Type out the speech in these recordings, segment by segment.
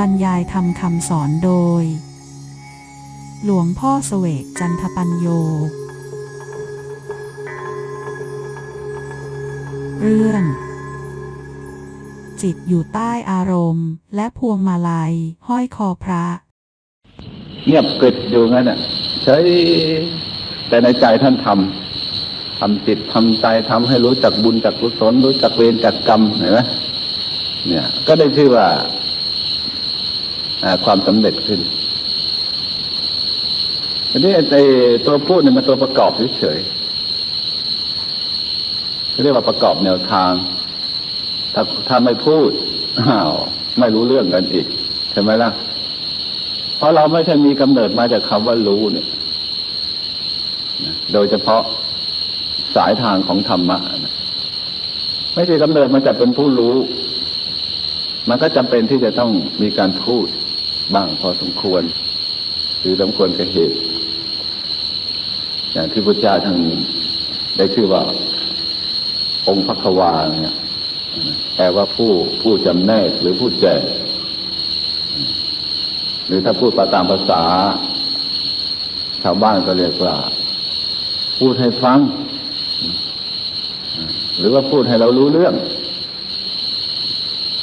บรรยายทำคำสอนโดย หลวงพ่อเสวกจันทปัญโย เรื่อง จิตอยู่ใต้อารมณ์ และพวงมาลัย ห้อยคอพระ เงียบกริบอยู่งั้นอะใช้แต่ในใจท่านทำทำจิตทำใจทำให้รู้จักบุญจักกุศลรู้จักเวรจักกรรมเห็นไหมเนี่ย ก็ได้ชื่อว่า ความสำเร็จขึ้นทีนี้ไอ้ตัวพูดเนี่ยมันตัวประกอบเฉยๆเรียกว่าประกอบแนวทาง ถ้าถ้าไม่พูดอ้าวไม่รู้เรื่องกันอีกใช่ไหมล่ะ เพราะเราไม่ใช่มีกำเนิดมาจากคำว่ารู้เนี่ยโดยเฉพาะสายทางของธรรมะนะไม่ใช่กำเนิดมาจากเป็นผู้รู้ มันก็จำเป็นที่จะต้องมีการพูด บ้างพอสมควร หรือสมควรกับเหตุ อย่างที่พุทธเจ้าท่านได้ชื่อว่า องค์พระควาเนี่ยแปลว่าผู้ผู้จำแนกหรือผู้แจกหรือถ้าพูดตามภาษา ชาวบ้านก็เรียกว่า พูดให้ฟัง หรือว่าพูดให้เรารู้เรื่อง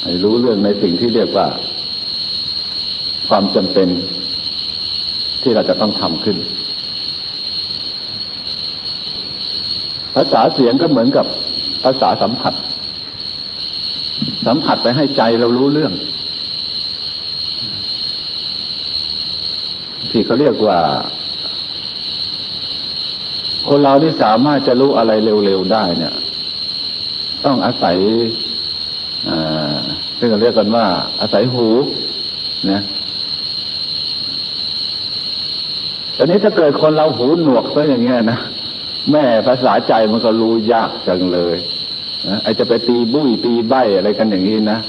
ให้รู้เรื่องในสิ่งที่เรียกว่า ความจำเป็นที่เราจะต้องทำขึ้น ภาษาเสียงก็เหมือนกับภาษาสัมผัส สัมผัสไปให้ใจเรารู้เรื่อง ที่เขาเรียกว่า คนเราที่สามารถจะรู้อะไรเร็วๆได้เนี่ย ต้องอาศัยซึ่งเราเรียกกันว่า อาศัยหูนะ ตอนนี้ถ้าเกิดคนเราหูหนวกซะอย่างเงี้ยนะแม่ภาษาใจมันก็รู้ยากจังเลยนะไอจะไปตีบุ้ยตีใบอะไรกันอย่างนี้นะ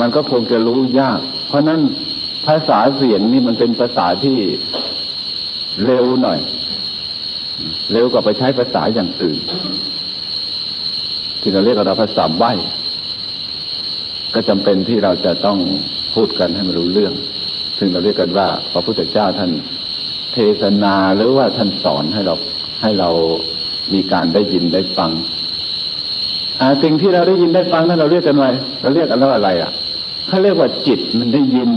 มันก็คงจะรู้ยาก เพราะนั้นภาษาเสียงนี่มันเป็นภาษาที่เร็วหน่อย เร็วกว่าไปใช้ภาษาอย่างอื่น ที่เราเรียกกันว่าภาษาใบก็จำเป็นที่เราจะต้องพูดกันให้มันรู้เรื่อง ซึ่งเราเรียกกันว่าพระพุทธเจ้าท่าน เทศนาหรือว่าท่านสอนให้เราให้เรามีการได้ยินได้ฟังอสิ่งที่เราได้ยินได้ฟังนั้นเราเรียกกันว่าเราเรียกกันว่าอะไรอะเขาเรียกว่าจิตมันได้ยิน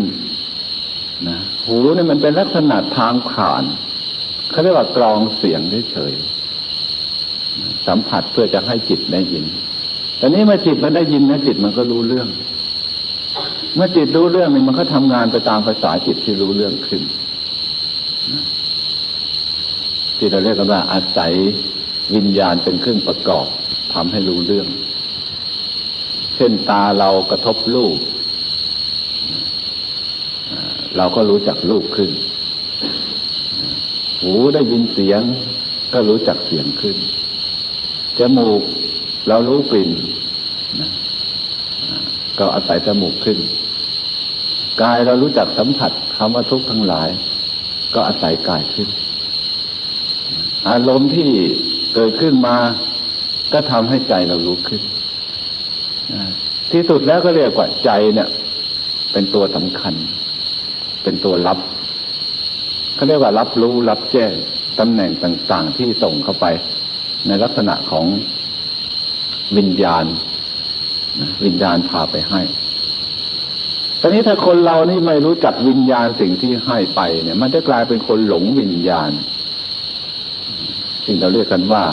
นะหูเนี่ยมันเป็นลักษณะทางผ่านเขาเรียกว่ากรองเสียงเฉยๆสัมผัสเพื่อจะให้จิตได้ยินแต่นี้เมื่อจิตมันได้ยินนะจิตมันก็รู้เรื่อง เมื่อจิตรู้เรื่องนี่มันก็ทำงานไปตามภาษาจิตที่รู้เรื่องขึ้น ที่เราเรียกกันว่าอาศัยวิญญาณเป็นเครื่องประกอบทำให้รู้เรื่อง เช่นตาเรากระทบรูปเราก็รู้จักรูปขึ้น หูได้ยินเสียง ก็รู้จักเสียงขึ้น จมูกเรารู้กลิ่นก็อาศัยจมูกขึ้น กายเรารู้จักสัมผัสคำว่าทุกข์ทั้งหลาย ก็อาศัยกายขึ้น อารมณ์ที่เกิดขึ้นมา ก็ทำให้ใจเรารู้ขึ้นที่สุดแล้วก็เรียกว่าใจเนี่ย เป็นตัวสำคัญ เป็นตัวรับเขาเรียกว่ารับรู้รับแจ้งตำแหน่งต่างๆที่ส่งเข้าไป ในลักษณะของวิญญาณวิญญาณพาไปให้ตอนนี้ถ้าคนเรานี่ไม่รู้จักวิญญาณสิ่งที่ให้ไปเนี่ย มันจะกลายเป็นคนหลงวิญญาณ สิ่เราเรียกกันว่า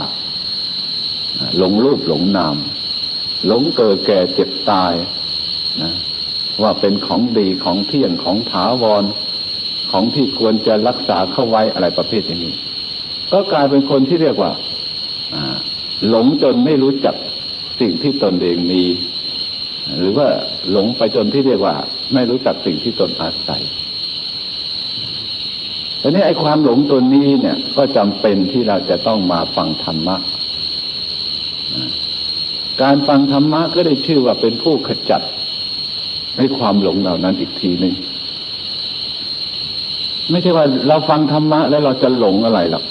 หลงรูปหลงนาม หลงเกิดแก่เจ็บตายนะว่าเป็นของดีของเที่ยงของถาวร ของที่ควรจะรักษาเข้าไว้อะไรประเภทอย่างนี้ ก็กลายเป็นคนที่เรียกว่าหลงจนไม่รู้จักสิ่งที่ตนเองมี หรือว่าหลงไปจนที่เรียกว่า ไม่รู้จักสิ่งที่ตนอาศัย ทีนี้ไอ้ความหลงตัวนี้เนี่ย ก็จำเป็นที่เราจะต้องมาฟังธรรมะ การฟังธรรมะก็ได้ชื่อว่าเป็นผู้ขจัดให้ความหลงเหล่านั้นอีกทีหนึ่งไม่ใช่ว่าเราฟังธรรมะแล้วเราจะหลงอะไรหรอก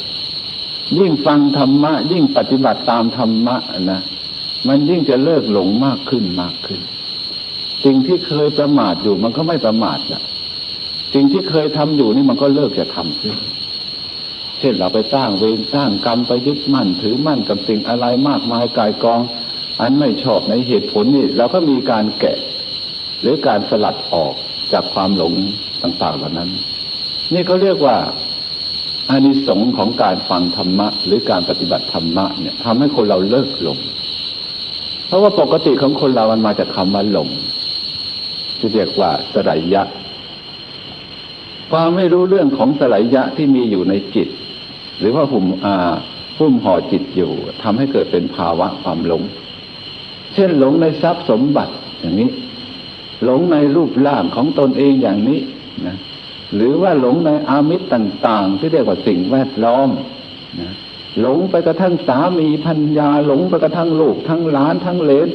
ยิ่งฟังธรรมะ ยิ่งปฏิบัติตามธรรมะนะมันยิ่งจะเลิกหลงมากขึ้นมากขึ้น สิ่งที่เคยประมาทอยู่มันก็ไม่ประมาทละ สิ่งที่เคยทำอยู่นี่มันก็เลิกจะทำเช่นเราไปสร้างเวรสร้างกรรมไปยึดมั่น ถือมั่นกับสิ่งอะไรมากมายกายกอง อันไม่ชอบในเหตุผลนี่เราก็มีการแกะ หรือการสลัดออกจากความหลงต่างๆเหล่านั้น นี่เขาเรียกว่าอานิสงส์ของการฟังธรรมะ หรือการปฏิบัติธรรมะเนี่ยทำให้คนเราเลิกหลง เพราะว่าปกติของคนเรามันมาจากคำว่าหลงที่เรียกว่าสลายะ ความไม่รู้เรื่องของสลายยะที่มีอยู่ในจิต หรือว่าหุ่มอาหุ้มห่อจิตอยู่ทำให้เกิดเป็นภาวะความหลง เช่นหลงในทรัพย์สมบัติอย่างนี้ หลงในรูปร่างของตนเองอย่างนี้นะหรือว่าหลงในอามิตรต่าง ๆ ที่เรียกว่าสิ่งแวดล้อมนะหลงไปกระทั่งสามีพัญญาหลงไปกระทั่งลูกทั้งหลานทั้งเลน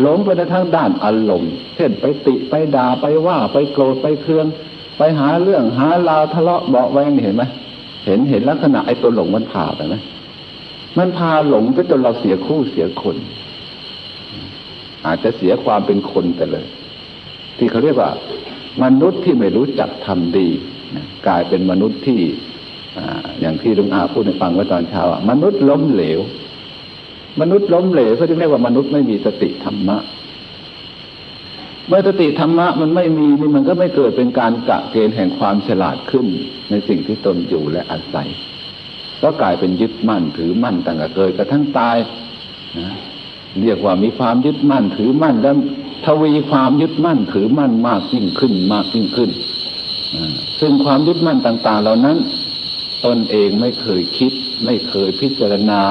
หลงไปกระทั่งด้านอารมณ์เช่นไปติไปด่าไปว่าไปโกรธไปเคือง ไปหาเรื่องหาราวทะเลาะเบาะแวงเห็นไหมเห็นเห็นลักษณะไอ้ตัวหลงมันพาไปไหมมันพาหลงก็จนเราเสียคู่เสียคน อาจจะเสียความเป็นคนไปเลย ที่เขาเรียกว่า มนุษย์ที่ไม่รู้จักทำดีกลายเป็นมนุษย์ที่ออย่างที่ลุงอาพูดในฟังไว้ตอนเช้าอะมนุษย์ล้มเหลว มนุษย์ล้มเหลวเขาจึงเรียกว่ามนุษย์ไม่มีสติธรรมะ เมื่อสติธรรมะมันไม่มีนี่มันก็ไม่เกิดเป็นการกะเกณฑ์แห่งความฉลาดขึ้น ในสิ่งที่ตนอยู่และอาศัย ก็กลายเป็นยึดมั่นถือมั่นตั้งแต่เกิดกระทั่งตายนะเรียกว่ามีความยึดมั่นถือมั่นแล้วทวีความยึดมั่นถือมั่นมากยิ่งขึ้นมากยิ่งขึ้นซึ่งความยึดมั่นต่าง ๆ เหล่านั้น ตนเองไม่เคยคิด ไม่เคยพิจารณา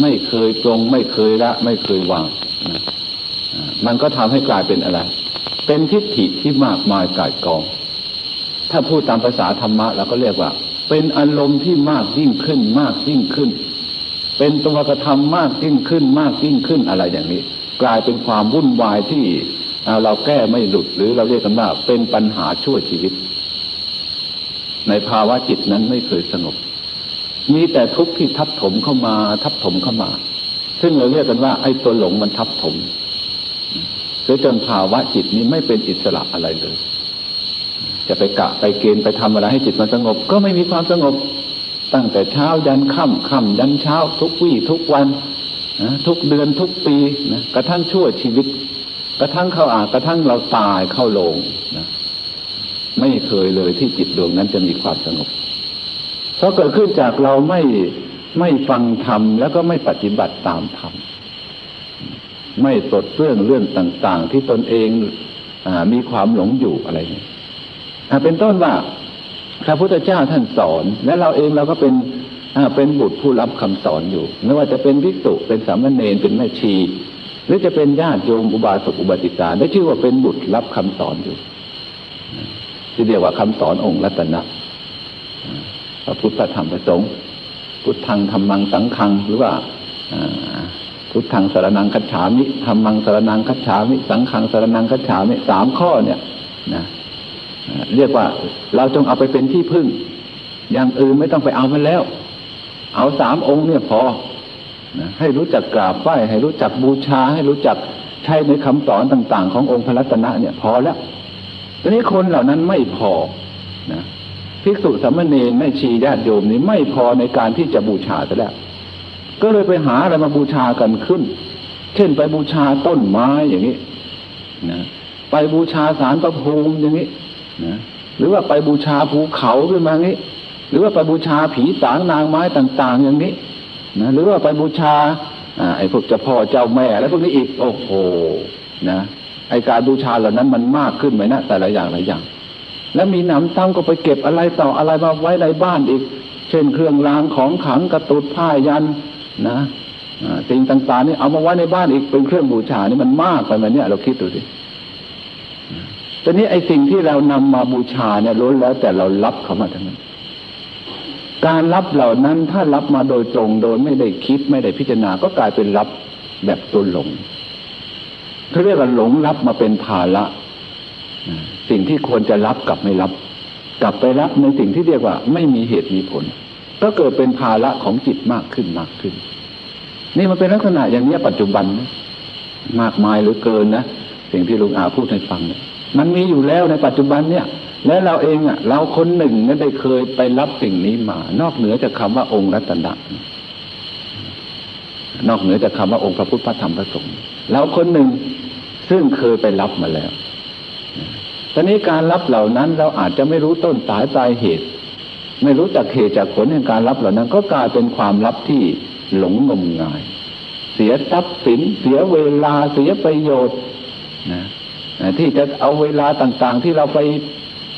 ไม่เคยปรงไม่เคยละ ไม่เคยวางมันก็ทำให้กลายเป็นอะไร เป็นทิฏฐิที่มากมายกายกอง ถ้าพูดตามภาษาธรรมะเราก็เรียกว่า เป็นอารมณ์ที่มากยิ่งขึ้นมากยิ่งขึ้น เป็นตัวกระทำมากยิ่งขึ้นมากยิ่งขึ้นอะไรอย่างนี้ กลายเป็นความวุ่นวายที่เราแก้ไม่หลุดหรือเราเรียกกันว่าเป็นปัญหาชั่วชีวิต ในภาวะจิตนั้นไม่เคยสงบ มีแต่ทุกข์ที่ทับถมเข้ามาทับถมเข้ามา ซึ่งเราเรียกกันว่าไอ้ตัวหลงมันทับถม จนจนภาวะจิตนี้ไม่เป็นอิสระอะไรเลย จะไปกะไปเกณฑ์ไปทำอะไรให้จิตมันสงบ ก็ไม่มีความสงบ ตั้งแต่เช้ายันค่ำค่ำยันเช้า ทุกวี่ทุกวันนะทุกเดือนทุกปีนะกระทั่งชั่วชีวิต กระทั่งเข้าอากระทั่งเราตายเข้าโลงนะไม่เคยเลยที่จิตดวงนั้นจะมีความสงบ เพราะเกิดขึ้นจากเราไม่ไม่ฟังธรรมแล้วก็ไม่ปฏิบัติตามธรรม ไม่ปลดเรื่องเรื่องต่าง ๆ ที่ตนเองอมีความหลงอยู่อะไรเนี่ยเป็นต้นว่าพระพุทธเจ้าท่านสอน และเราเองเราก็เป็นเป็นบุตรผู้รับคำสอนอยู่ ไม่ว่าจะเป็นภิกษุเป็นสามเณรเป็นแม่ชี หรือจะเป็นญาติโยมอุบาสกอุบาสิกาได้ชื่อว่าเป็นบุตรรับคำสอนอยู่ที่เรียกว่าคำสอนองค์รัตนะพระพุทธธรรมประสงค์พุทธังธรรมังสังฆังหรือว่า พุทธังสารนังคัจฉามิธรรมังสารนังคัจฉามิ สังฆังสารนังคัจฉามิสามข้อเนี่ยนะเรียกว่าเราจงเอาไปเป็นที่พึ่ง อย่างอื่นไม่ต้องไปเอามันแล้ว เอาสามองค์เนี่ยพอนะให้รู้จักกราบไหว้ให้รู้จักบูชา ให้รู้จักใช้ในคำสอนต่าง ๆ ขององค์พระรัตนะเนี่ยพอแล้วทีนี้คนเหล่านั้นไม่พอนะภิกษุสามเณรแม่ชีญาติโยมนี่ไม่พอในการที่จะบูชาซะแล้ว ก็เลยไปหาอะไรมาบูชากันขึ้น เช่นไปบูชาต้นไม้อย่างนี้นะไปบูชาสารพระภูมิอย่างนี้นะหรือว่าไปบูชาภูเขาขึ้นมาอย่างนี้ หรือว่าไปบูชาผีสางนางไม้ต่าง ๆ อย่างนี้นะหรือว่าไปบูชาอไอ้พวกเจ้าพ่อเจ้าแม่แล้วพวกนี้อีก โอ้โหนะไอการบูชาเหล่านั้นมันมากขึ้นไหมนะแต่ละอย่างหลายอย่าง แล้วมีหนำซ้ำก็ไปเก็บอะไรต่ออะไรมาไว้ในบ้านอีก เช่นเครื่องรางของขังกระตุดผ้ายัน นะสิ่งต่างๆนี่เอามาไว้ในบ้านอีกเป็นเครื่องบูชานี่มันมากไปไหมเนี่ยเราคิดดูสิตอนนี้ไอ้สิ่งที่เรานำมาบูชาเนี่ยล้นแล้วแต่เรารับเขามาทั้งนั้น การรับเหล่านั้นถ้ารับมาโดยตรงโดยไม่ได้คิดไม่ได้พิจารณาก็กลายเป็นรับแบบตัวหลงเขาเรียกว่าหลงรับมาเป็นภาระสิ่งที่ควรจะรับกลับไม่รับ กลับไปรับในสิ่งที่เรียกว่า ไม่มีเหตุมีผล ก็เกิดเป็นภาระของจิตมากขึ้นมากขึ้น นี่มันเป็นลักษณะอย่างนี้ปัจจุบันนะมากมายหรือเกินนะสิ่งที่ลุงอาพูดให้ฟังเนี่ยมันมีอยู่แล้วในปัจจุบันเนี่ย และเราเองอะ เราคนหนึ่งนี่ยได้เคยไปรับสิ่งนี้มา นอกเหนือจากคำว่าองค์รัตนะนอกเหนือจากคำว่าองค์พระพุทธพระธรรมพระสงฆ์เราคนหนึ่งซึ่งเคยไปรับมาแล้วตอนนี้การรับเหล่านั้นเราอาจจะไม่รู้ต้นสายปลายเหตุ ไม่รู้จักเหตุจากผลแห่งการรับเหล่านั้น ก็กลายเป็นความลับที่หลงงมงาย เสียทรัพย์สินเสียเวลาเสียประโยชน์นะที่จะเอาเวลาต่างๆ ที่เราไป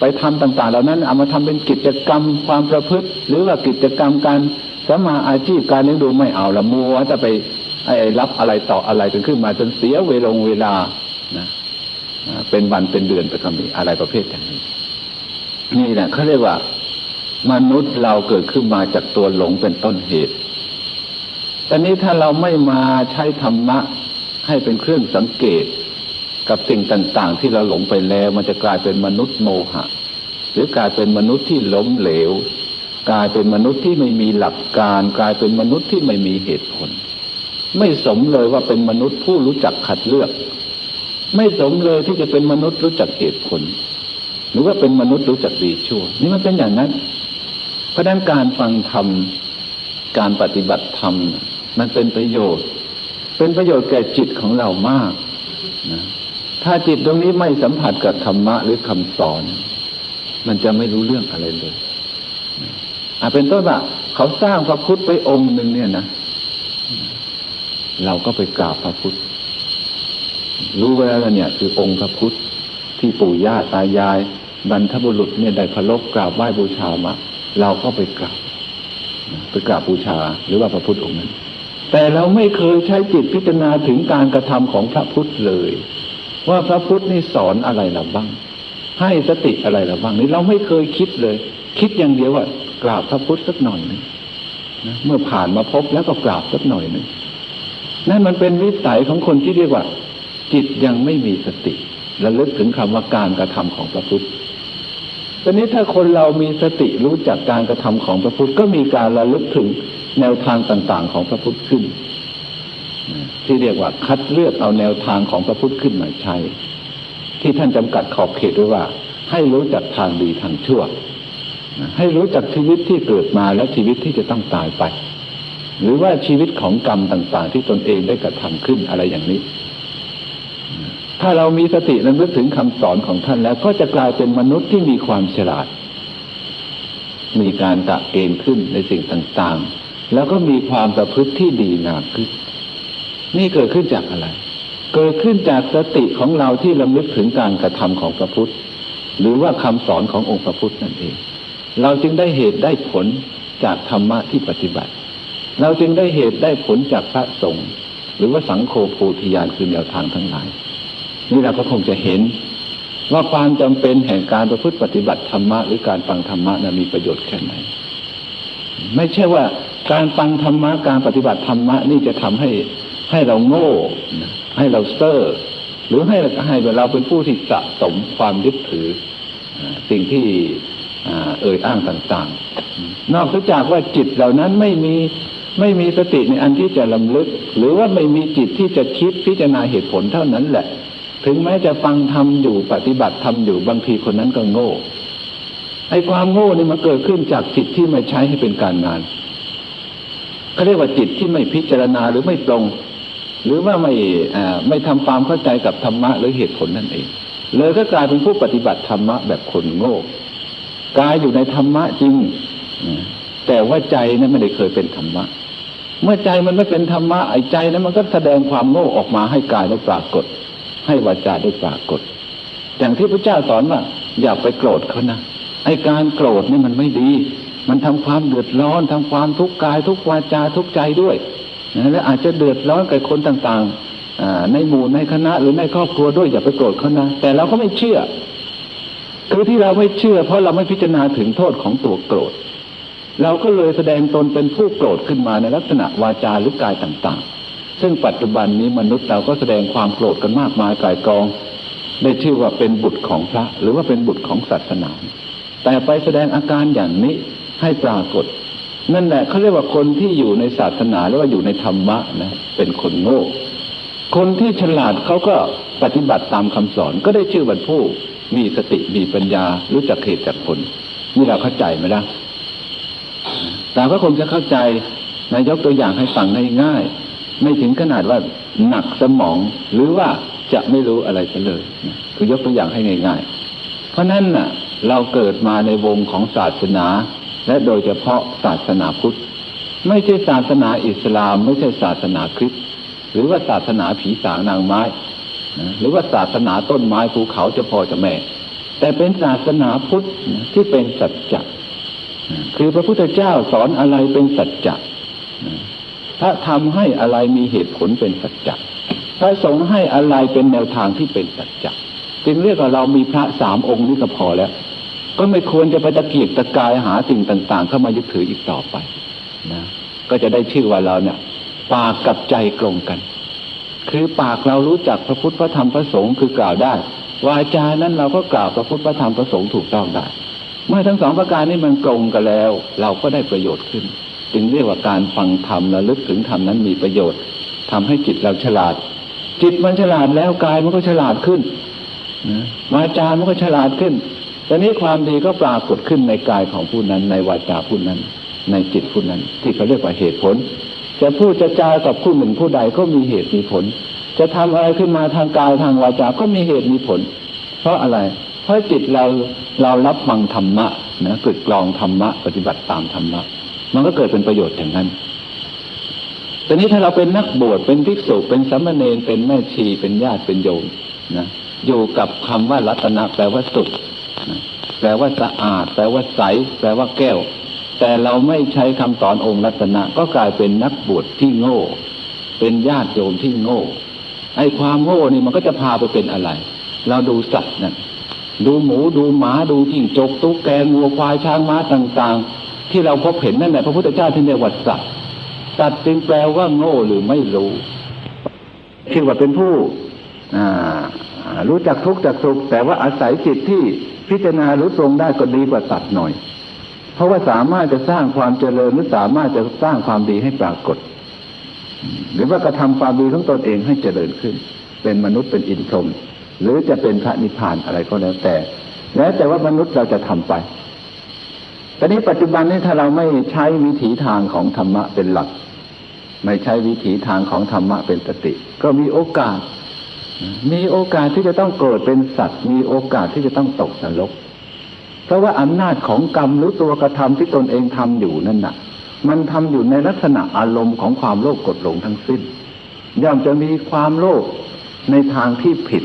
ไปทำต่าง ๆ เหล่านั้น เอามาทำเป็นกิจกรรมความประพฤติ หรือว่ากิจกรรมการสมาอาชีพการเลี้ยงดูไม่เอาละมัวจะไปไอ้รับอะไรต่ออะไรจนขึ้นมาจนเสียเวลงเวลานะเป็นวันเป็นเดือนไปก็มีอะไรประเภทอย่างนี้นี่แหละเขาเรียกว่า มนุษย์เราเกิดขึ้นมาจากตัวหลงเป็นต้นเหตุตอนนี้ถ้าเราไม่มาใช้ธรรมะให้เป็นเครื่องสังเกตกับสิ่งต่าง ๆ ที่เราหลงไปแล้ว มันจะกลายเป็นมนุษย์โมหะ หรือกลายเป็นมนุษย์ที่ล้มเหลว กลายเป็นมนุษย์ที่ไม่มีหลักการ กลายเป็นมนุษย์ที่ไม่มีเหตุผล ไม่สมเลยว่าเป็นมนุษย์ผู้รู้จักขัดเลือก ไม่สมเลยที่จะเป็นมนุษย์รู้จักเหตุผล หรือว่าเป็นมนุษย์รู้จักดีชั่ว นี่มันเป็นอย่างนั้น เพราะนั้นการฟังธรรม การปฏิบัติธรรม มันเป็นประโยชน์ เป็นประโยชน์แก่จิตของเรามากนะถ้าจิตตรงนี้ไม่สัมผัสกับธรรมะหรือคำสอน มันจะไม่รู้เรื่องอะไรเลยอาเป็นต้นว่าเขาสร้างพระพุทธไปองค์หนึ่งเนี่ยนะเราก็ไปกราบพระพุทธ รู้ไว้แล้วเนี่ย คือองค์พระพุทธที่ปู่ย่าตายาย บรรพบุรุษเนี่ยได้เคารพกราบไหว้บูชามา เราก็ไปกราบไปกราบบูชาหรือว่าพระพุทธองค์นั้น แต่เราไม่เคยใช้จิตพิจารณาถึงการกระทำของพระพุทธเลย ว่าพระพุทธนี่สอนอะไรเราบ้าง ให้สติอะไรเราบ้างนี่เราไม่เคยคิดเลย คิดอย่างเดียวว่ากราบพระพุทธสักหน่อยหนึงนะเมื่อผ่านมาพบแล้วก็กราบสักหน่อยหนึ่งนั่นมันเป็นวิสัยของคนที่เรียกว่า จิตยังไม่มีสติระลึกถึงคำว่าการกระทำของพระพุทธ ตอนนี้ถ้าคนเรามีสติรู้จักการกระทำของพระพุทธก็มีการระลึกถึงแนวทางต่าง ๆ ของพระพุทธขึ้น ที่เรียกว่าคัดเลือกเอาแนวทางของพระพุทธขึ้นมาใช้ ที่ท่านจำกัดขอบเขตไว้ว่า ให้รู้จักทางดีทางชั่ว ให้รู้จักชีวิตที่เกิดมาและชีวิตที่จะต้องตายไป หรือว่าชีวิตของกรรมต่าง ๆ ที่ตนเองได้กระทำขึ้นอะไรอย่างนี้ ถ้าเรามีสติระลึกถึงคำสอนของท่านแล้วก็จะกลายเป็นมนุษย์ที่มีความฉลาด มีการตะเกณฑ์ขึ้นในสิ่งต่างๆ แล้วก็มีความประพฤติที่ดีงามขึ้น นี่เกิดขึ้นจากอะไร เกิดขึ้นจากสติของเราที่ระลึกถึงการกระทำของพระพุทธ หรือว่าคำสอนขององค์พระพุทธนั่นเอง เราจึงได้เหตุได้ผลจากธรรมะที่ปฏิบัติ เราจึงได้เหตุได้ผลจากพระสงฆ์หรือว่าสังโฆโพธิญาณคือแนวทางทั้งหลาย นี่เราก็คงจะเห็น ว่าความจำเป็นแห่งการประพฤติปฏิบัติธรรมะหรือการฟังธรรมะนะมีประโยชน์แค่ไหน ไม่ใช่ว่าการฟังธรรมะการปฏิบัติธรรมะนี่จะทำให้ให้เราโง่ ให้เราเซอร์หรือให้ให้เราเป็นผู้ที่สะสมความยึดถือ สิ่งที่เอ่ยอ้างต่างๆ นอกจากว่าจิตเหล่านั้นไม่มีไม่มีสติในอันที่จะลำลึก หรือว่าไม่มีจิตที่จะคิดพิจารณาเหตุผลเท่านั้นแหละ ถึงแม้จะฟังธรรมอยู่ปฏิบัติธรรมอยู่บางทีคนนั้นก็โง่ ไอ้ความโง่นี่มันเกิดขึ้นจากจิตที่ไม่ใช้ให้เป็นการงานเขาเรียกว่าจิตที่ไม่พิจารณาหรือไม่ตรง หรือว่าไม่ไม่ทำความเข้าใจกับธรรมะหรือเหตุผลนั่นเอง เลยก็กลายเป็นผู้ปฏิบัติธรรมะแบบคนโง่กายอยู่ในธรรมะจริงแต่ว่าใจนั้นไม่ได้เคยเป็นธรรมะ เมื่อใจมันไม่เป็นธรรมะไอ้ใจนั้นมันก็แสดงความโง่ออกมาให้กายได้ปรากฏ ให้วาจาได้ปรากฏ อย่างที่พระเจ้าสอนว่า อย่าไปโกรธเขานะไอการโกรธนี่มันไม่ดี มันทำความเดือดร้อนทำความทุกข์กายทุกวาจาทุกใจด้วยนะและอาจจะเดือดร้อนกับคนต่างๆในหมู่ในคณะหรือในครอบครัวด้วยอย่าไปโกรธเขานะแต่เราก็ไม่เชื่อ คือที่เราไม่เชื่อ เพราะเราไม่พิจารณาถึงโทษของตัวโกรธ เราก็เลยแสดงตนเป็นผู้โกรธขึ้นมาในลักษณะวาจาหรือกายต่างๆ ซึ่งปัจจุบันนี้มนุษย์เราก็แสดงความโกรธกันมากมายกายกอง ได้ชื่อว่าเป็นบุตรของพระ หรือว่าเป็นบุตรของศาสนา แต่ไปแสดงอาการอย่างนี้ให้ปรากฏ นั่นแหละเขาเรียกว่าคนที่อยู่ในศาสนาหรือว่าอยู่ในธรรมะนะเป็นคนโง่ คนที่ฉลาดเขาก็ปฏิบัติตามคำสอนก็ได้ชื่อว่าผู้มีสติมีปัญญารู้จักเหตุจักผลนี่เราเข้าใจไหมล่ะแต่ก็คงจะเข้าใจนายกตัวอย่างให้ฟังง่ายๆ ไม่ถึงขนาดว่าหนักสมองหรือว่าจะไม่รู้อะไรเลยคือยกตัวอย่างให้ง่าย ๆ เพราะนั้นน่ะ เราเกิดมาในวงของศาสนา และโดยเฉพาะศาสนาพุทธ ไม่ใช่ศาสนาอิสลาม ไม่ใช่ศาสนาคริสต์หรือว่าศาสนาผีสางนางไม้ หรือว่าศาสนาต้นไม้ภูเขาจะพอจะแม่ แต่เป็นศาสนาพุทธที่เป็นสัจจะคือพระพุทธเจ้าสอนอะไรเป็นสัจจะ นะพระทำให้อะไรมีเหตุผลเป็นสัจจะพระสงฆ์ให้อะไรเป็นแนวทางที่เป็นสัจจะจึงเรียกว่าเรามีพระสามองค์นี่ก็พอแล้ว ก็ไม่ควรจะไปตะเกียกตะกายหาสิ่งต่าง ๆ เข้ามายึดถืออีกต่อไปนะก็จะได้ชื่อว่าเราเนี่ยปากกับใจตรงกัน คือปากเรารู้จักพระพุทธพระธรรมพระสงฆ์คือกล่าวได้วาจานั้นเราก็กล่าวพระพุทธพระธรรมพระสงฆ์ถูกต้องได้ เมื่อทั้งสองประการนี้มันตรงกันแล้ว เราก็ได้ประโยชน์ขึ้น จึงเรียกว่าการฟังธรรมระลึกถึงธรรมนั้นมีประโยชน์ทำให้จิตเราฉลาด จิตมันฉลาดแล้วกายมันก็ฉลาดขึ้นนะวาจามันก็ฉลาดขึ้นตอนนี้ความดีก็ปรากฏขึ้นในกายของผู้นั้น ในวาจาผู้นั้น ในจิตผู้นั้น ที่เขาเรียกว่าเหตุผล จะพูดจะจากับผู้หนึ่งผู้ใดก็มีเหตุมีผล จะทำอะไรขึ้นมาทางกายทางวาจา ก็มีเหตุมีผล เพราะอะไร เพราะจิตเราเรารับฟังธรรมะนะกึกกรองธรรมะ ปฏิบัติตามธรรมะ มันก็เกิดเป็นประโยชน์อย่างนั้นตอนนี้ถ้าเราเป็นนักบวชเป็นภิกษุเป็นสามเณรเป็นแม่ชีเป็นญาติเป็นโยมนะอยู่กับคำว่ารัตนะแปลว่าสุดนะแปลว่าสะอาด แปลว่าใส แปลว่าแก้ว แต่เราไม่ใช้คำสอนองค์รัตนะก็กลายเป็นนักบวชที่โง่ เป็นญาติโยมที่โง่ ไอ้ความโง่นี่มันก็จะพาไปเป็นอะไร เราดูสัตว์นั่นดูหมูดูหมาดูจิ้งจกตุ๊กแกงัวควายช้างม้าต่าง ๆ ที่เราพบเห็นนั่นแหละพระพุทธเจ้าที่เรียกว่าสัตว์สัตว์จึงแปลว่าโง่หรือไม่รู้ชื่อว่าเป็นผู้รู้จักทุกข์จักสุขแต่ว่าอาศัยจิตที่พิจารณารู้ตรงได้ก็ดีกว่าสัตว์หน่อย เพราะว่าสามารถจะสร้างความเจริญหรือสามารถจะสร้างความดีให้ปรากฏ หรือว่ากระทำความดีของตนเองให้เจริญขึ้น เป็นมนุษย์เป็นอินทรมหรือจะเป็นพระนิพพานอะไรก็แล้วแต่ แล้วแต่ว่ามนุษย์เราจะทำไป ตอนนี้ปัจจุบันนี้ถ้าเราไม่ใช้วิถีทางของธรรมะเป็นหลัก ไม่ใช้วิถีทางของธรรมะเป็นสติ ก็มีโอกาส มีโอกาสที่จะต้องเกิดเป็นสัตว์ มีโอกาสที่จะต้องตกนรก เพราะว่าอำนาจของกรรมหรือตัวกระทำที่ตนเองทำอยู่นั่นน่ะ มันทำอยู่ในลักษณะอารมณ์ของความโลภกดหลงทั้งสิ้น ย่อมจะมีความโลภในทางที่ผิด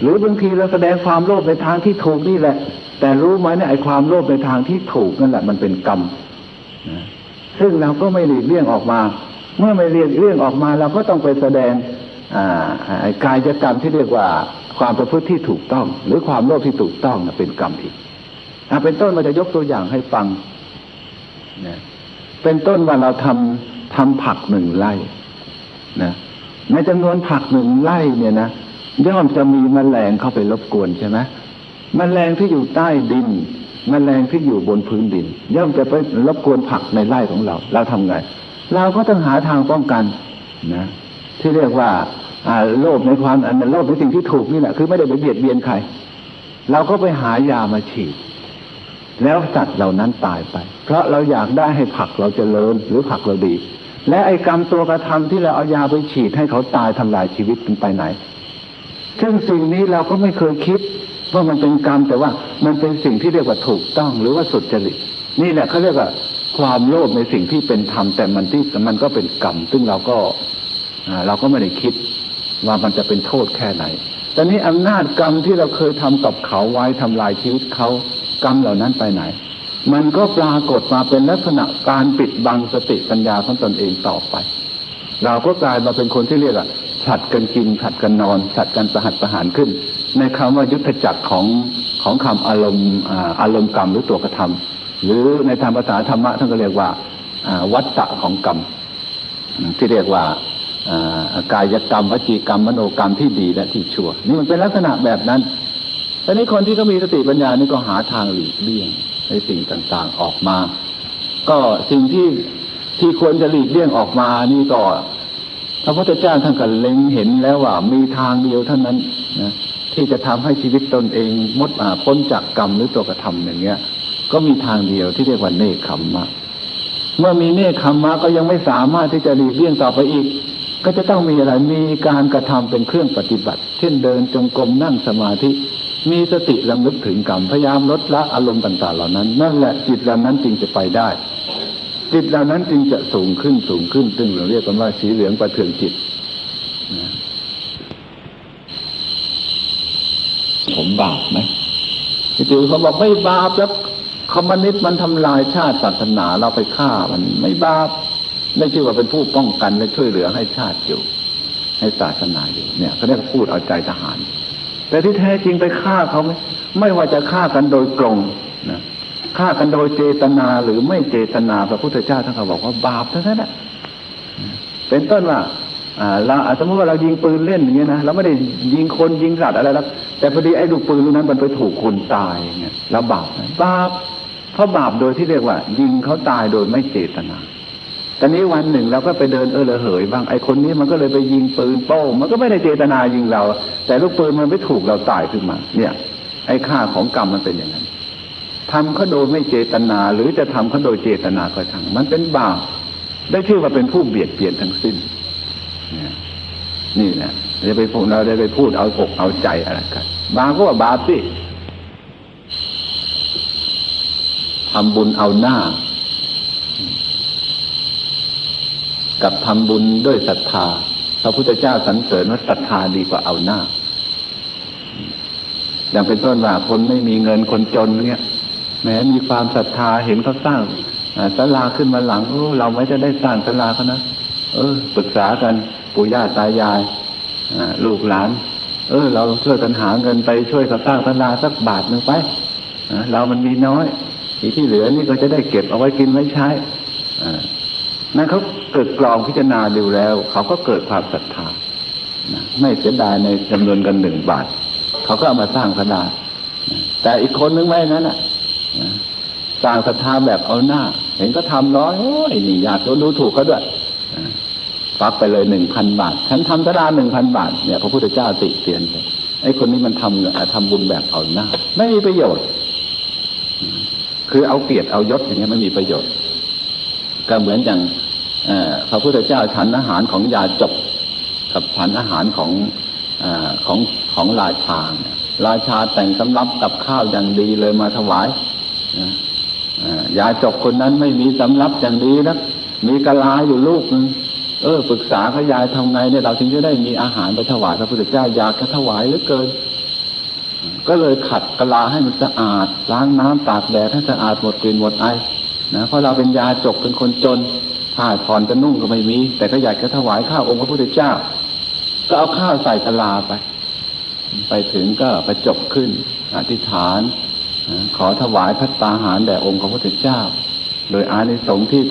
หรือบางทีเราแสดงความโลภในทางที่ถูกนี่แหละ แต่รู้ไหมเนี่ยไอ้ความโลภในทางที่ถูกนั่นแหละมันเป็นกรรมนะซึ่งเราก็ไม่หลีกเลี่ยงออกมา เมื่อไม่เลียงเลี่ยงออกมาเราก็ต้องไปแสดงกายกรรมที่เรียกว่าความประพฤติที่ถูกต้อง หรือความโลภที่ถูกต้องเป็นกรรมอีกเป็นต้นมาจะยกตัวอย่างให้ฟังนะเป็นต้นว่าเราทำทำผักหนึ่งไร่นะในจำนวนผักหนึ่งไร่เนี่ยนะย่อมจะมีแมลงเข้าไปรบกวนใช่ไหม แมลงที่อยู่ใต้ดินแมลงที่อยู่บนพื้นดิน ย่อมจะไปรบกวนผักในไร่ของเรา เราทำไง เราก็ต้องหาทางป้องกันนะ ที่เรียกว่าโลภในความอันโลภในสิ่งที่ถูกนี่แหละคือไม่ได้ไปเบียดเบียนใคร เราก็ไปหายามาฉีด แล้วสัตว์เหล่านั้นตายไป เพราะเราอยากได้ให้ผักเราจเจริญหรือผักเราดี และไอ้กรรมตัวกระทำที่เราเอายาไปฉีดให้เขาตายทำลายชีวิตมันไปไหน ซึ่งสิ่งนี้เราก็ไม่เคยคิด ว่ามันเป็นกรรมแต่ว่ามันเป็นสิ่งที่เรียกว่าถูกต้องหรือว่าสุจริตนี่แหละเขาเรียกว่าความโลภในสิ่งที่เป็นธรรมแต่มันที่มันก็เป็นกรรม ซึ่งเราก็เราก็ไม่ได้คิดว่ามันจะเป็นโทษแค่ไหนแต่นี้อำนาจกรรมที่เราเคยทำกับเขาไว้ทำลายชีวิตเขากรรมเหล่านั้นไปไหน มันก็ปรากฏมาเป็นลักษณะการปิดบังสติปัญญาของตนเองต่อไป เราก็กลายมาเป็นคนที่เรียกว่า ฉัดกันกินฉัดกันนอนฉัดกันประหัตประหารขึ้น ในคำว่ายุทธจักรของของคำอารมณ์อารมณ์กรรมหรือตัวกระทำหรือในทางภาษาธรรมะท่านก็เรียกว่าวัตตะของกรรม ที่เรียกว่ากายกรรมวจีกรรมมโนกรรมที่ดีและที่ชั่ว นี่มันเป็นลักษณะแบบนั้นตอนนี้คนที่เขามีสติปัญญานี่ก็หาทางหลีกเลี่ยงในสิ่งต่างๆออกมา ก็สิ่งที่ที่ควรจะหลีกเลี่ยงออกมานี่ก็ พระพุทธเจ้าท่านก็เล็งเห็นแล้วว่ามีทางเดียวเท่านั้นนะที่จะทำให้ชีวิตตนเองมดอ่าพ้นจากกรรมหรือตัวกระทำอย่างเงี้ย ก็มีทางเดียวที่เรียกว่าเนคขมมะ เมื่อมีเนคขมมะก็ยังไม่สามารถที่จะหลีกเลี่ยงต่อไปอีก ก็จะต้องมีอะไรมีการกระทำเป็นเครื่องปฏิบัติ เช่นเดินจงกรมนั่งสมาธิมีสติระลึกถึงกรรมพยายามลดละอารมณ์ต่างๆเหล่านั้น นั่นแหละจิตเหล่านั้นจึงจะไปได้ จิตเหล่านั้นจึงจะสูงขึ้นสูงขึ้น ซึ่งเราเรียกกันว่าสีเหลืองประเทืองจิตผมบาปไหมที่จือเขาบอกไม่บาปแล้วคอมมินิสต์มันทำลายชาติศาสนาเราไปฆ่ามันไม่บาปได้ชื่อว่าเป็นผู้ป้องกันและช่วยเหลือให้ชาติอยู่ ให้ศาสนาอยู่ เนี่ยเขาเรียกพูดเอาใจทหาร แต่ที่แท้จริงไปฆ่าเขาไหมไม่ว่าจะฆ่ากันโดยตรงนะ ฆ่ากันโดยเจตนาหรือไม่เจตนาพระพุทธเจ้าท่านก็บอกว่าบาปทั้งนั้นแหละเป็นต้นว่าเราสมมติว่าเรายิงปืนเล่นอย่างเงี้ยนะเราไม่ได้ยิงคนยิงสัตว์อะไรแล้วแต่พอดีไอ้ลูกปืนลูกนั้นมันไปถูกคนตายอย่างเงี้ยแล้วบาปบาปเพราะบาปโดยที่เรียกว่า ยิงเขาตายโดยไม่เจตนาตอนนี้วันหนึ่งเราก็ไปเดินเออระเหยบ้างไอ้คนนี้มันก็เลยไปยิงปืนโป้มันก็ไม่ได้เจตนายิงเรา แต่ลูกปืนมันไปถูกเราตายขึ้นมา เนี่ย ไอ้ค่าของกรรมมันเป็นอย่างนั้น ทำเขาโดยไม่เจตนา หรือจะทำเขาโดยเจตนาก็ช่างมันเป็นบาปได้ชื่อว่าเป็นผู้เบียดเบียนทั้งสิ้นนี่นะจะไปพูดเราได้ไปพูดเอาอกเอาใจอะไรกันบาปก็ว่าบาปสิทำบุญเอาหน้า กับทำบุญด้วยศรัทธาพระพุทธเจ้าสรรเสริญว่าศรัทธาดีกว่าเอาหน้า อย่างเป็นต้นว่าคนไม่มีเงินคนจนเนี่ย แม้มีความศรัทธาเห็นเขาสร้างศาลาขึ้นมาหลังโอ้เราไม่จะได้สร้างศาลาเขานะเออปรึกษากันปู่ย่าตายายลูกหลาน เออ เราช่วยกันหาเงินไปช่วยกับสร้างศาลาสักบาทหนึ่งไปอ่าเรามันมีน้อยทีที่เหลือนี่ก็จะได้เก็บเอาไว้กินไว้ใช้นั่นเขาเกิดกรองพิจารณาดูแล้ว เขาก็เกิดความศรัทธาไม่เสียดายในจำนวนกันหนึ่งบาท เขาก็เอามาสร้างศาลาแต่อีกคนนึงไม่นั้นอะ นะสร้างศรัทธาแบบเอาหน้า เห็นก็ทำร้อยโอ้ยนี่อยากจะดูถูกเขาด้วยฟักไปเลยหนึ่งพันบาท ฉันทำสลาหนึ่งพันบาทเนี่ยพระพุทธเจ้าติเตียนไปไอ้คนนี้มันทำเอ่อทำบุญแบบเอาหน้า ไม่มีประโยชน์ คือเอาเกียรติเอายศอย่างเงี้ยไม่มีประโยชน์ ก็เหมือนอย่างพระพุทธเจ้าฉันอาหารของยาจบ กับฉันอาหารของอของของราชาเนี่ยราชาแต่งสำรับกับข้าวอย่างดีเลยมาถวาย ยาจบคนนั้นไม่มีสำรับอย่างดีนะมีกะลาอยู่ลูกนึงเออปรึกษาขยายทำไงเนี่ยเราถึงจะได้มีอาหารไปถวายพระพุทธเจ้าอยากถวายเหลือเกิน ก็เลยขัดกะลาให้มันสะอาด ล้างน้ำตากแดดให้สะอาดหมดกลิ่นหมดไอนะเพราะเราเป็นยาจกเป็นคนจนผ้าผ่อนจะนุ่งก็ไม่มี แต่ก็อยากจะถวายข้าวองค์พระพุทธเจ้า ก็เอาข้าวใส่กะลาไป ไปถึงก็ประจบขึ้น อธิษฐาน ขอถวายพัตตาหารแด่องค์พระพุทธเจ้า โดยอานิสงส์ที่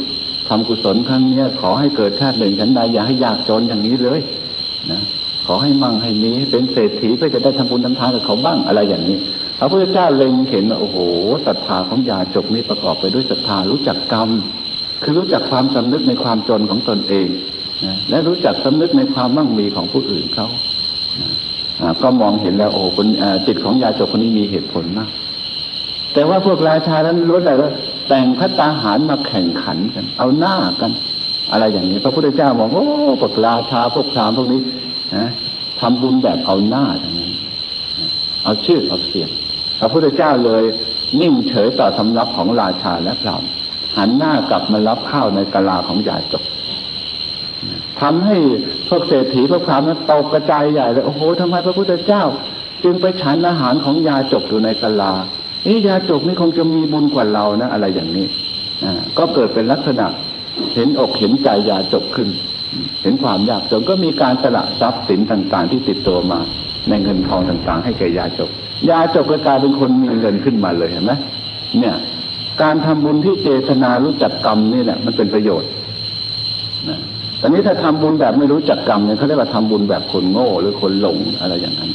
ทำกุศลครั้งเนี้ยขอให้เกิดชาติหนึ่งชั้นใดอย่าให้ยากจนอย่างนี้เลยนะขอให้มั่งให้มีให้เป็นเศรษฐีเพื่อจะได้ทำบุญทำทานกับเขาบ้างอะไรอย่างนี้พระพุทธเจ้าเล็งเห็นโอ้โหศรัทธาของยาจกนี้ประกอบไปด้วยศรัทธารู้จักกรรม คือรู้จักความสำนึกในความจนของตนเองนะและรู้จักสำนึกในความมั่งมีของผู้อื่นเขานะก็มองเห็นแล้วโอ้คนจิตของยาจกคนนี้มีเหตุผลมาก แต่ว่าพวกราชานั้นล้วนแต่ว่าแต่งพระตาหารมาแข่งขันกัน เอาหน้ากัน อะไรอย่างนี้ พระพุทธเจ้ามองโอ้พวกราชาพวกพรามพวกนี้นะทำบุญแบบเอาหน้าทั้งนั้นเอาชื่อเอาเสียงพระพุทธเจ้าเลย นิ่งเฉยต่อสำรับของราชาและพรามหันหน้ากลับมารับข้าวในกะลาของยาจกทำให้พวกเศรษฐีพวกพรามนั้นตกกระจายใหญ่เลยโอ้โหทำไมพระพุทธเจ้า จึงไปฉันอาหารของยาจกอยู่ในกะลา เอ๊ยาจกนี่คงจะมีบุญกว่าเรานะ อะไรอย่างนี้อ่าก็เกิดเป็นลักษณะเห็นอกเห็นใจยาจกขึ้น เห็นความยากจนก็มีการสละทรัพย์สินต่างๆ ที่ติดตัวมา ในเงินทองต่างๆ ให้แก่ยาจก ยาจกก็กลายเป็นคนมีเงินขึ้นมาเลยเห็นไหมเนี่ย การทำบุญที่เจตนารู้จักกรรมนี่แหละมันเป็นประโยชน์นะตอนนี้ถ้าทำบุญแบบไม่รู้จักกรรมเนี่ยเขาเรียกว่าทำบุญแบบคนโง่หรือคนหลงอะไรอย่างนั้น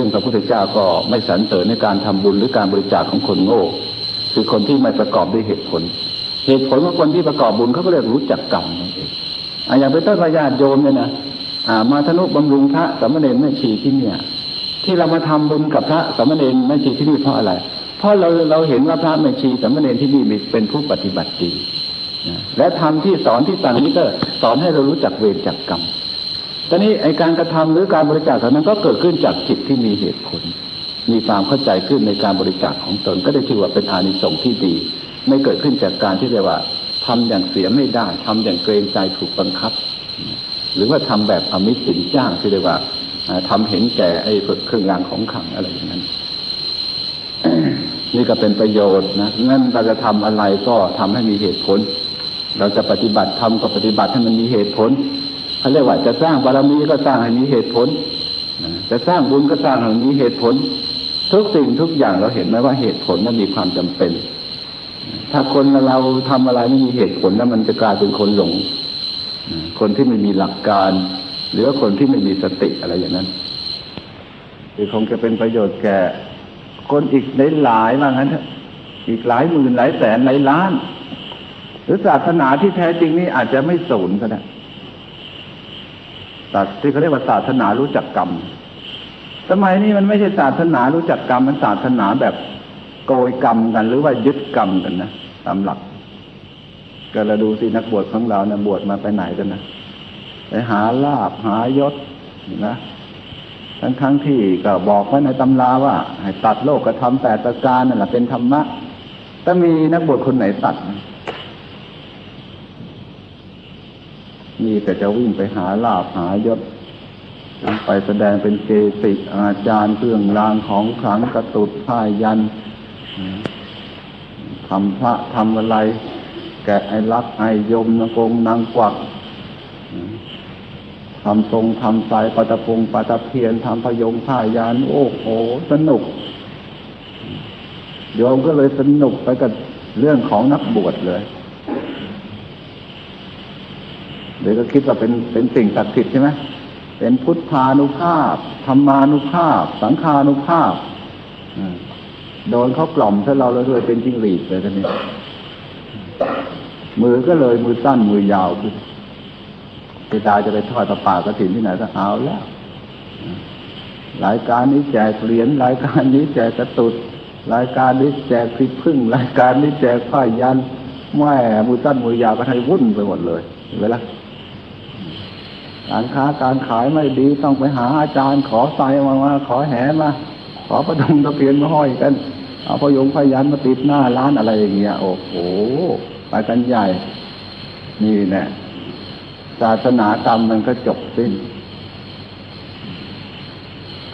ซึ่งพระพุทธเจ้าก็ไม่สรรเสริญในการทำบุญหรือการบริจาคของคนโง่ คือคนที่ไม่ประกอบด้วยเหตุผล เหตุผลของคนที่ประกอบบุญเขาก็เรียกรู้จักกรรมนั่นเองอย่างเป็นต้นพญาติโยมเนี่ยนะามาทนุบำรุงพระสามเณรแม่ชีที่เนี่ย ที่เรามาทำบุญกับพระสามเณรแม่ชีที่นี่เพราะอะไร เพราะเราเราเห็นว่าพระแม่ชีสามเณรที่นี่เป็นผู้ปฏิบัติดีและทำที่สอนที่ต่างนี้ก็สอนให้เรารู้จักเวรจักกรรม ตอนนี้ไอการกระทำหรือการบริจาคเหล่านั้นก็เกิดขึ้นจากจิตที่มีเหตุผล มีความเข้าใจขึ้นในการบริจาคของตนก็ได้ชื่อว่าเป็นอานิสงส์ที่ดี ไม่เกิดขึ้นจากการที่เรียกว่าทำอย่างเสียไม่ได้ทำอย่างเกรงใจถูกบังคับ หรือว่าทำแบบอมิตรสินจ้างที่เรียกว่าอ่าทำเห็นแก่ไอ้เครื่องรางของขังอะไรอย่างนั้น นี่ก็เป็นประโยชน์นะงั้นเราจะทำอะไรก็ทำให้มีเหตุผล เราจะปฏิบัติทำก็ปฏิบัติให้มันมีเหตุผล เขาเรียกว่าจะสร้างบารมีก็สร้างให้มีเหตุผลจะสร้างบุญก็สร้างให้มีเหตุผล ทุกสิ่งทุกอย่างเราเห็นไหมว่าเหตุผลมันมีความจำเป็น ถ้าคนเราทำอะไรไม่มีเหตุผลแล้วมันจะกลายเป็นคนหลง คนที่ไม่มีหลักการ หรือว่าคนที่ไม่มีสติอะไรอย่างนั้นคือคงจะเป็นประโยชน์แก่ คนอีกหลายๆว่างั้นอะอีกหลายหมื่นหลายแสนหลายล้าน หรือศาสนาที่แท้จริงนี่อาจจะไม่สูญก็ได้ ศาสที่เขาเรียกว่าศาสนารู้จักกรรม สมัยนี้มันไม่ใช่ศาสนารู้จักกรรม มันศาสนาแบบโกยกรรมกัน หรือว่ายึดกรรมกันนะตามหลักก็เราดูสินักบวชของเรานะบวชมาไปไหนกันนะไปหาลาบหายศนะทั้งทั้งที่ก็บอกไว้ในตำราว่า ให้ตัดโลกกระทำแปดประการนั่นแหละเป็นธรรมะถ้ามีนักบวชคนไหนตัดนะ มีแต่จะวิ่งไปหาลาบหายศไปแสดงเป็นเกติอาจารย์เครื่องรางของขลังกระตุดผ้ายันทำพระทำอะไร แกะไอ้ลักไอยมนางกงนางกวักทำทรงทำสายปัตะพงปัตะเพียนทำพยงผ้ายาน โอ้โห สนุกโยมก็เลยสนุกไปกับเรื่องของนักบวชเลย เดี๋ยวก็คิดว่าเป็นเป็นสิ่งศักดิ์สิทธิ์ใช่ไหมเป็นพุทธานุภาพธรรมานุภาพ สังฆานุภาพโดนเขากล่อมถ้าเราแล้วเลยเป็นจิ้งหรีดเลยทีนี้มือก็เลยมือสั้นมือยาวขึ้นเจตาจะไปทอดประป่ากระถินที่ไหนก็เอาแล้วรายการนี้แจกเหรียญรายการนี้แจกกระตุดรายการนี้แจกพริกพึ่ง รายการนี้แจกผ้ายันแม่มือสั้นมือยาวก็ให้วุ่นไปหมดเลยเห็นไหมล่ะ การค้าการขายไม่ดีต้องไปหาอาจารย์ขอใส่มามาขอแหมาขอประดงตะเพียนมาห้อยกัน เอาพยงพยันมาติดหน้าร้านอะไรอย่างเงี้ยโอ้โหไปกันใหญ่ นี่แน่ศาสนากรรมมันก็จบสิ้น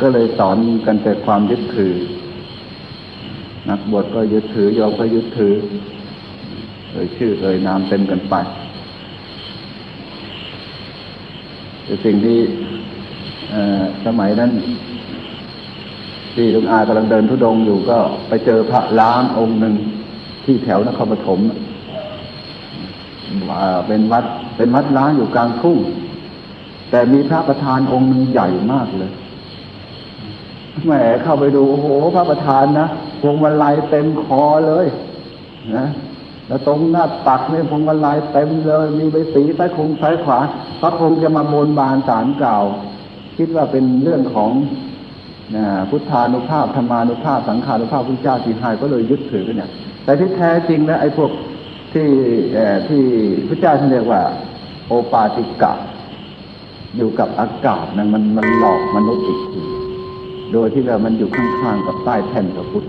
ก็เลยสอนกันแต่ความยึดถือ นักบวชก็ยึดถือโยมก็ยึดถือเอ่ยชื่อเอ่ยนามเต็มกันไป แต่สิ่งที่สมัยนั้นที่หลวงอากำลังเดินทุดงอยู่ก็ไปเจอพระล้างองค์หนึ่งที่แถวนครปฐมเป็นวัด เป็นวัดล้างอยู่กลางทุ่ง แต่มีพระประธานองค์หนึ่งใหญ่มากเลยแหมเข้าไปดูโอ้โห พระประธานนะพวงมาลัยเต็มคอเลย นะ แล้วตรงหน้าตักนี่พวงมาลัยเต็มเลยมีใบสีซ้ายคงซ้ายขวาพระคงจะมาบนบานสารกล่าว คิดว่าเป็นเรื่องของนะพุทธานุภาพธรรมานุภาพสังขานุภาพพุทธเจ้าที่ให้ก็เลยยึดถือกันเนี่ย แต่ที่แท้จริงแล้วไอ้พวกที่ที่พระเจ้าท่านเรียกว่า โอปาติกะ อยู่กับอากาศนั้นมันมันหลอกมนุษย์อีกทีโดยที่ว่ามันอยู่ข้างๆกับใต้แผ่นพระพุทธ